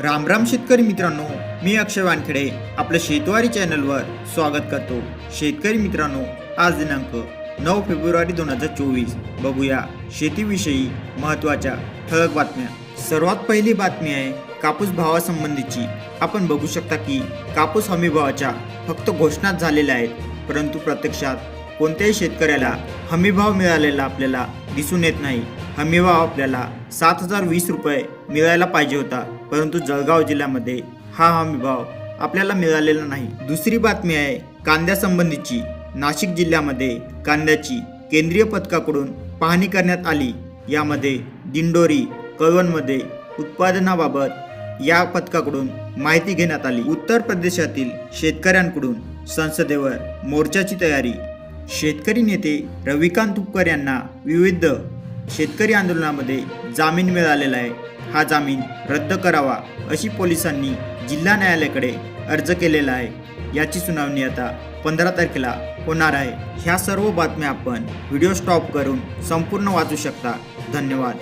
रामराम शेतकरी मित्रांनो मी अक्षय वानखेडे आपल्या शेतवारी चॅनलवर स्वागत करतो. शेतकरी मित्रांनो आज दिनांक नऊ फेब्रुवारी दोन हजार चोवीस. बघूया शेतीविषयी महत्त्वाच्या ठळक बातम्या. सर्वात पहिली बातमी आहे कापूस भावासंबंधीची. आपण बघू शकता की कापूस हमी भावाच्या फक्त घोषणाच झालेल्या आहेत परंतु प्रत्यक्षात कोणत्याही शेतकऱ्याला हमीभाव मिळालेला आपल्याला दिसून येत नाही. हमीभाव आपल्याला सात हजार वीस रुपये मिळायला पाहिजे होता. परंतु जळगाव जिल्ह्यामध्ये हा हमीभाव आपल्याला मिळालेला नाही. दुसरी बातमी आहे कांद्यासंबंधीची नाशिक जिल्ह्यामध्ये कांद्याची केंद्रीय पथकाकडून पाहणी करण्यात आली. यामध्ये दिंडोरी कळवणमध्ये उत्पादनाबाबत या पथकाकडून माहिती घेण्यात आली. उत्तर प्रदेशातील शेतकऱ्यांकडून संसदेवर मोर्चाची तयारी. शेतकरी नेते रविकांत तुपकर यांना विविध शेतकरी आंदोलनामध्ये जामीन मिळालेला आहे. हा जामीन रद्द करावा अशी पोलिसांनी जिल्हा न्यायालयाकडे अर्ज केलेला आहे. याची सुनावणी आता पंधरा तारखेला होणार आहे. ह्या सर्व बातम्या आपण व्हिडिओ स्टॉप करून संपूर्ण वाचू शकता. धन्यवाद.